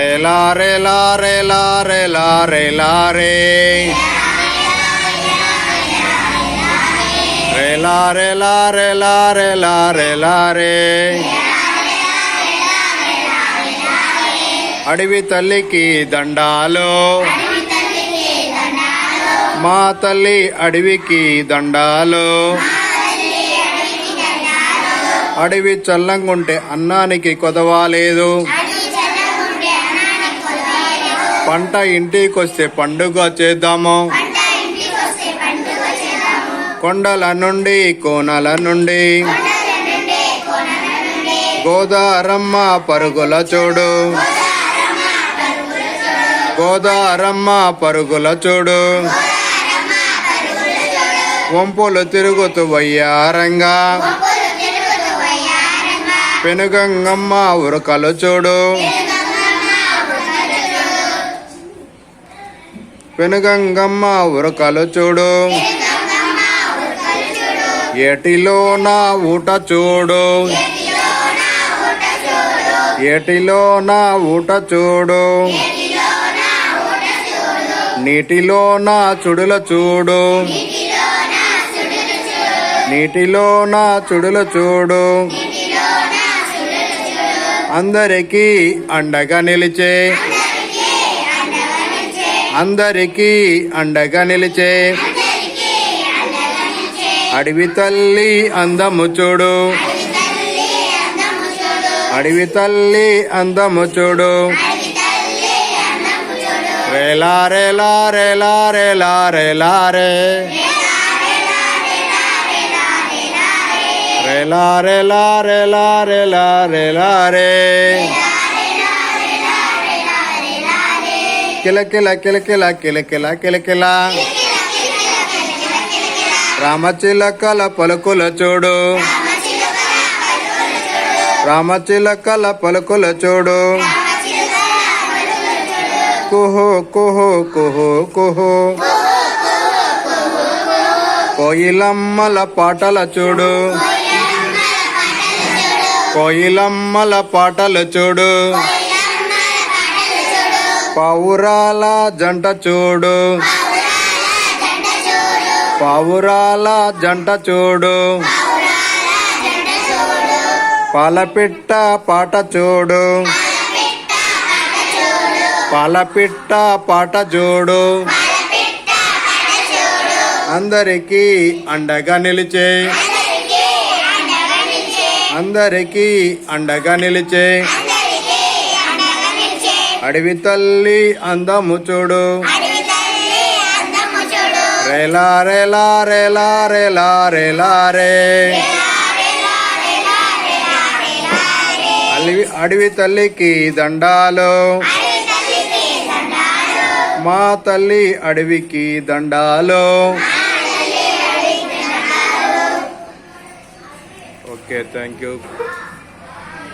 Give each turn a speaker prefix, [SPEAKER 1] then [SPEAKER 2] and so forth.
[SPEAKER 1] la re la re la re la re la re. Re la re la re la re la re la re. అడవి తల్లికి దండాలు. మా తల్లి అడవికి దండాలు. అడవి చల్లంగుంటే అన్నానికి కొదవాలేదు. పంట ఇంటికొస్తే పండుగ చేద్దాము. కొండల నుండి కోనల నుండి. గోదారమ్మ పరుగుల చూడు. గోదారమ్మ పరుగుల చూడు. వంపులు తిరుగుతూ వయ్యారంగా. పెనుగంగమ్మ ఉరకలు చూడు. పెనుగంగమ్మ ఉరకలు చూడు ఏటిలో నా ఊట చూడు. ఏటిలో నా ఊట చూడు. నీటిలో నా చుడుల చూడు. నీటిలో నా చుడుల చూడు. అందరికీ అండగా నిలిచే అందరికీ అండగా నిలిచే. అడవి తల్లి అందము చూడు. అడవి తల్లి అందము చూడు. రేలా రేలా రేలా రేలా రేలా రే. రేలా రేలా రేలా రేలా రేలా రే. కిలకిల కిలకిల కిలకిల కిలకిల రామచిలకల పలుకుల చూడు. రామచిలకల పలుకుల చూడు. కుహు కుహు కుహు కుహు. కోయిలమ్మల పాటల చూడు. కోయిలమ్మల పాటలు చూడు. పావురాల జంట చూడు. పావురాల జంట చూడు. పాలపిట్ట పాట చూడు. పాలపిట్ట పాట చూడు. అందరికీ అండగా నిలిచే. అందరికీ అండగా నిలిచే. అడవి తల్లి అందము చూడు. రేలా రేలా రేలా రేలా రేలా రే. అడవి అడవి తల్లికి దండాలు. మా తల్లి అడవికి దండాలు. Okay thank you.